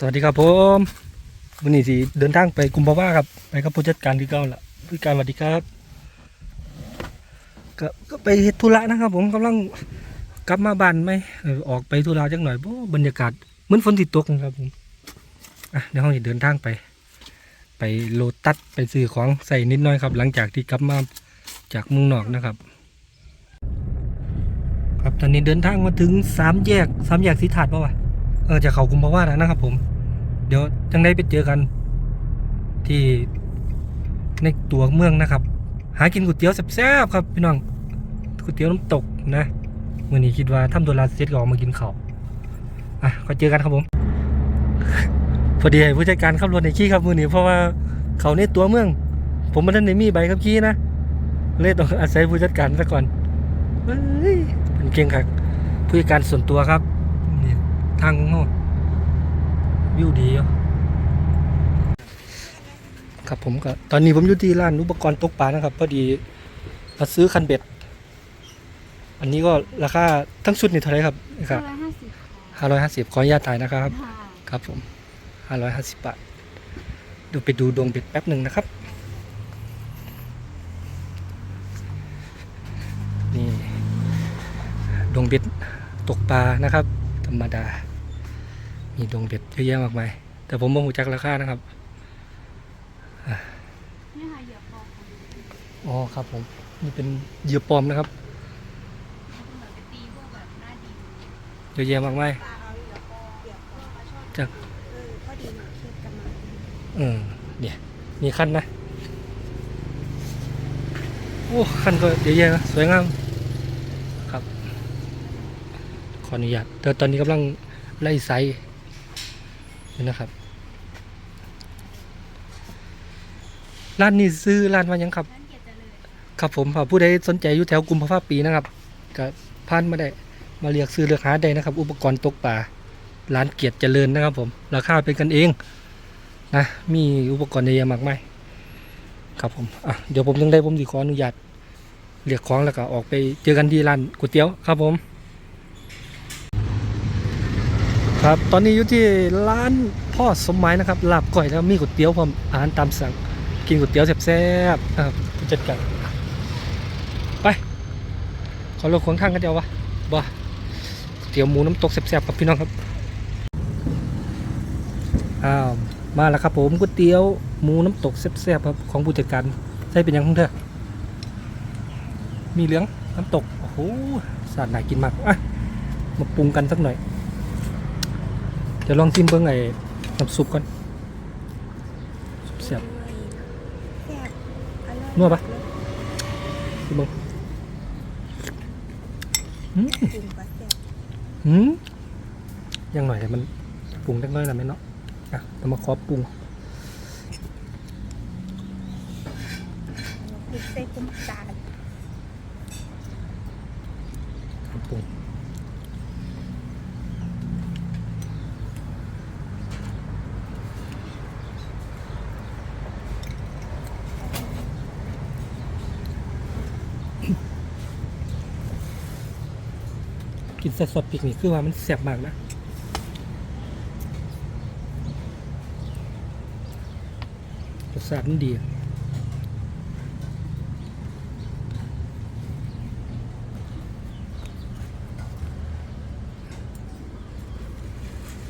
สวัสดีครับผมวันนี้สิเดินทางไปกุมภาวะครับ ไปกับผู้จัดการที่เก่าละผู้จัดการสวัสดีครับก็ก็ไปเฮ็ดธุระนะครับ ผมกำลังกลับมาบ้านไหมออกไปธุระจักหน่อยเพราะบรรยากาศเหมือนฝนติดตกนะครับผมอะเดี๋ยวเราจะเดินทางไป ไปโลตัสไปซื้อของใส่นิดหน่อยครับ หลังจากที่กลับมาจากเมืองนอกนะครับ ครับตอนนี้เดินทางมาถึงสามแยกสามแยกสีถาดป่าวะ เออจะเขากุมภาวะแล้วนะครับ ผม เดี๋ยวจังได้ไปเจอกัน ที่ในตัวเมืองนะครับ หากินก๋วยเตี๋ยวแซ่บๆครับพี่น้องก๋วยเตี๋ยวน้ำตกนะมื่อนี้คิดว่าทำตัวลาเซ็ตก็ออกมากินข้าวอะก็เจอกันครับผมพอดีให้ผู้จัดการขับรถในขี้ครับมื่อนี้เพราะว่าเขาในตัวเมือง ผมไม่ได้ในมีใบขับขี่นะเลยต้องอาศัยผู้จัดการซะก่อนเฮ้ยเป็นเก่งครับผู้จัดการส่วนตัวครับ ทางของเราวิวดีอะครับผมก็ตอนนี้ผมอยู่ที่ร้านอุปกรณ์ตกปลานะครับพอดีมาซื้อคันเบ็ด อันนี้ก็ราคาทั้งชุดนี่เท่าไหรครับนี่ครับร้อยห้าสิบห้าร้อยห้าสิบขออนุญาตถ่ายนะครับค่ะครับผมห้าร้อยห้าสิบบาทเดูไปดูดวงเบ็ดแป๊บหนึ่งนะครับ นี่ดวงเบ็ดตกปลานะครับ ธรรมดา มีดวงเบ็ดเยอะแยะมากมายแต่ผมไม่หูจักราคานะครับนี่ค่ะเหยียบปอกของดูเหมือนอ๋อครับผมนี่เป็นเหยื่อปลอมนะครับไปตีพวกแบบหน้าดินเยอะแยะมากมายจากเออพอดีหนูเครียดกันมาเออเนี่ยมีขั้นนะโอ้ขั้นก็เยอะแยะนะสวยงามครับขออนุญาตแต่ตอนนี้กำลังไล่ไซส์ นะครับร้านนี้ซื้อร้านว่าหยังครับ ครับผมค่ะผู้ใดสนใจอยู่แถวกุมภาปีนะครับก็ผ่านมาได้มาเรียกซื้อเลือกหาได้นะครับ อุปกรณ์ตกปลาร้านเกียรติเจริญนะครับ ผมราคาเป็นกันเองนะมีอุปกรณ์เยอะแยะมากมายครับผมอะเดี๋ยวผมยังได้ผมสิขออนุญาตเรียกของแล้วก็ออกไปเจอกันที่ร้านก๋วยเตี๋ยวครับผม ครับ ตอนนี้อยู่ที่ร้านพ่อสมหมายนะครับลาบก้อยแล้วมีก๋วยเตี๋ยวพร้อมอาหารตามสั่ง กินก๋วยเตี๋ยวแซ่บๆนะครับผู้จัดการไป ขอรถขวางทางกันเดียววะบ่เตี๋ยวหมูน้ำตกแซ่บๆครับพี่น้องครับอ้าวมาแล้วครับผมก๋วยเตี๋ยวหมูน้ำตกแซ่บๆครับของผู้จัดการใช่เป็นยังของเธอมีเหลืองน้ำตกโอ้โหสาดน่ากินมากอะมาปรุงกันสักหน่อย ดี๋ยวลองชิมเบิ้งไอ้น้ำซุปก่อนแซ่บแซ่บอร่อยนัวปะชิมเบิ้งอืมปรุงก็แซ่บหืมยังหน่อยแต่มันปรุงเล็กน้อยนะแม่เนาะอะเรามาขอปรุงพริกใส่กุ้งตาลขอปรุง กินใส่ซอสพริกนี่คือว่ามันแซ่บมากนะรสชาติมันดีอะ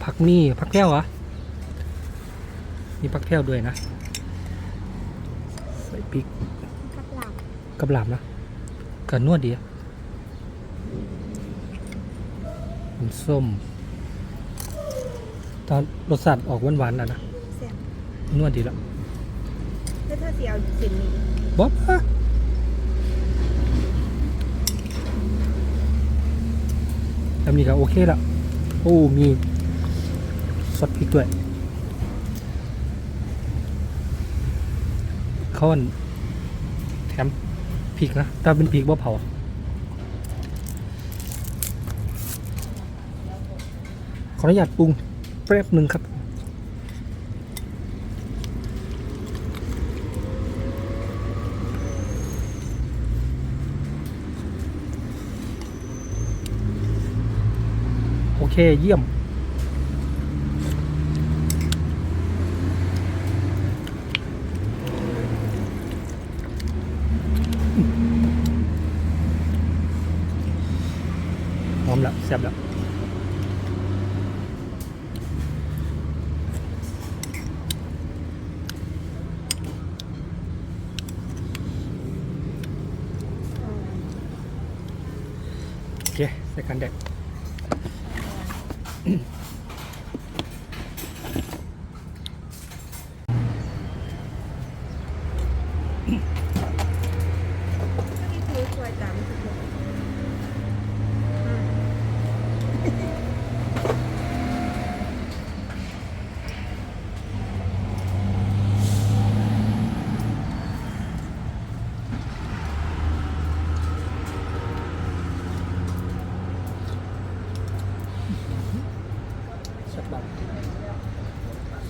ผักมีผักแพรวเหรอะมีผักแพรวด้วยนะ ใส่พริกกับหลับกับหลามนะกับนวดดีอะมัน ส้มตอนรสชาติออกหวานๆแล้วนะแซ่บนวดดีแล้วแล้วถ้าเสียเอาเส้นนี้บ๊อบอะแบบนี้ก็โอเคแล้วโอ้มีซอสพริกด้วยเขาอันแถมพริกนะ ถ้าเป็นพริกว่าเผา ขออนุญาตปรุงแป๊บหนึ่งครับ โอเคเยี่ยมพร้อมแล้วแซ่บแล้ว second deck.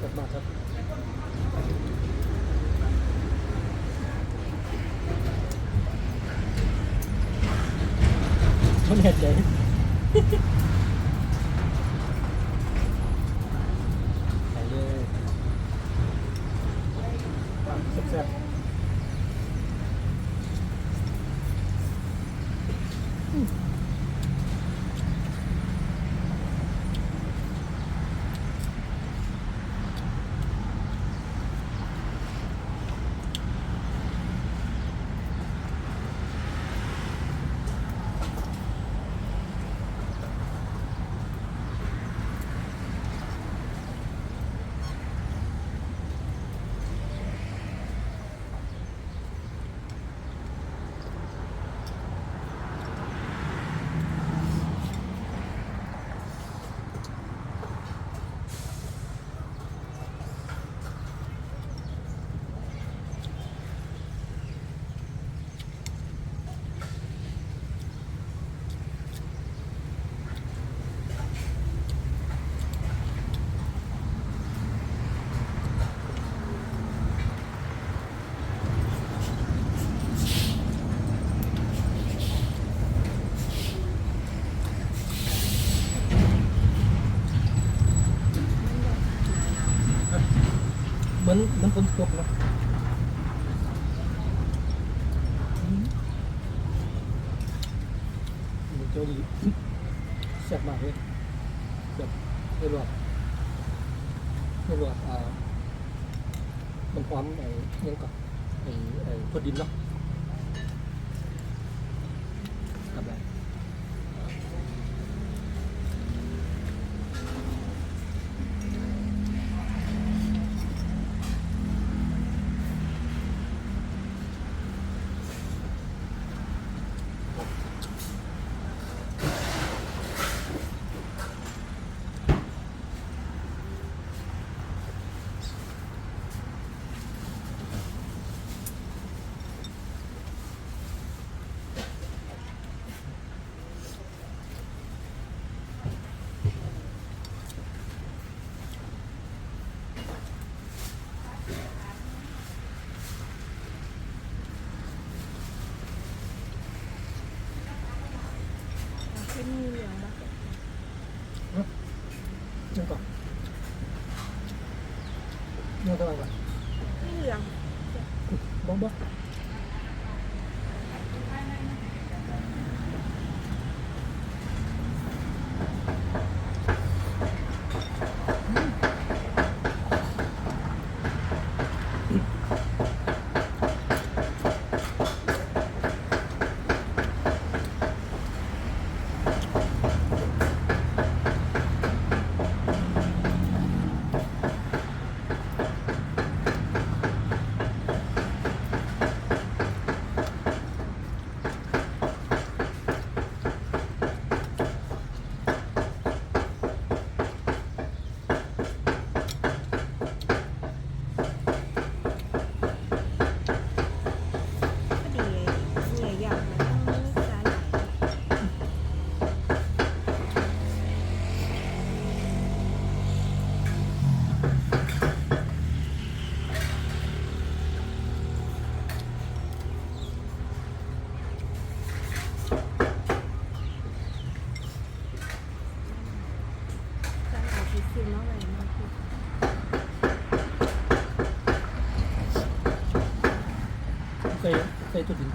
sốt ba thật đấy. ้นตกแล้วเจ้าดีแซ่บมากเลยแบบไม่รอดไม่รอดอ่ามันพร้อมไอ้ยังกับไอ้ไอ้พอดินเนาะ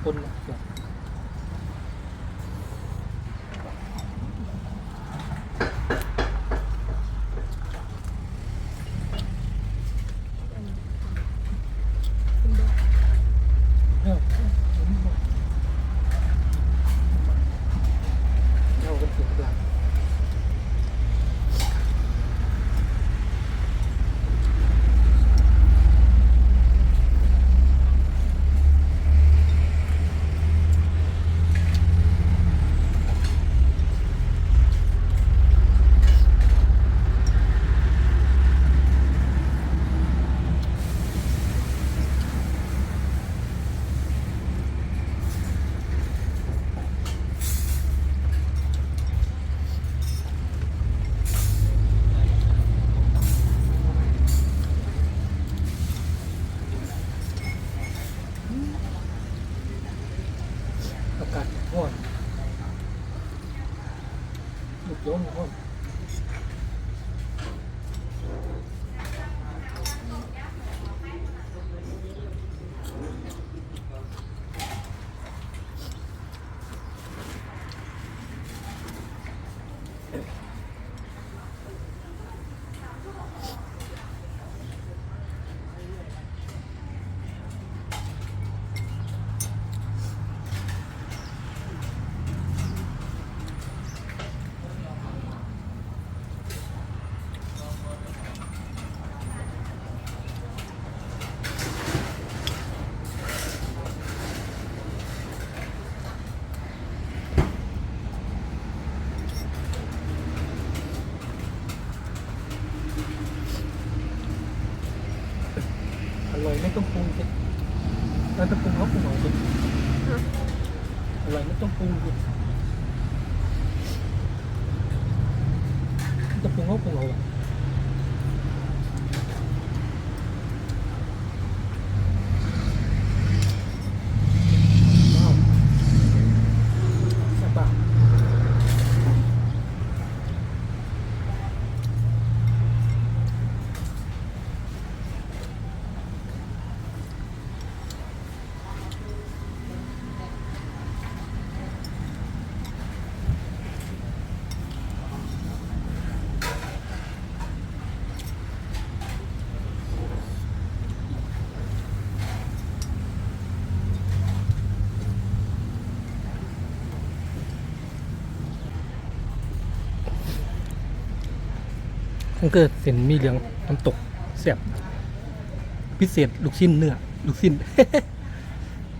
คน Дом, дом. ต้องปรุงสิแล้วต้องปรุงเขาปรุงเอาสิฮะอร่อยไม่ต้องปรุงสิจะปรุงเขาปรุงเอาอะว้าวแซ่บปะ มันกิดเส้นมีเหลืองน้ำตกเสียบพิเศษลูกชิ้นเนื้อลูกชิ้น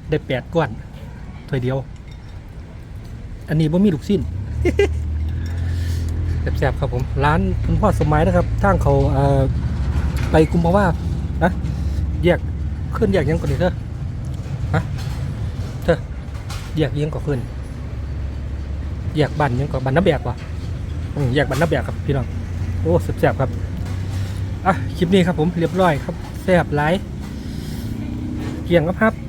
ได้แปดก้อนถ้วยเดียว อันนี้ว่มีลูกชิ้นแซ่บๆครับผมร้านคุณพ่อสมัยนะครับทางเขาเอ่อไปกุมภาวะนะแยกขึ้นแยกยังก่อนดิเธอฮะเธอแยกยังก่อนขึ้นแยกบันยังก่อนบันน้ำแบกวะแยกบันน้ำแบกครับพี่น้อง โอ้แซ่บๆครับ อะ คลิปนี้ครับผมเรียบร้อยครับแซ่บหลายเกี่ยงครับครับ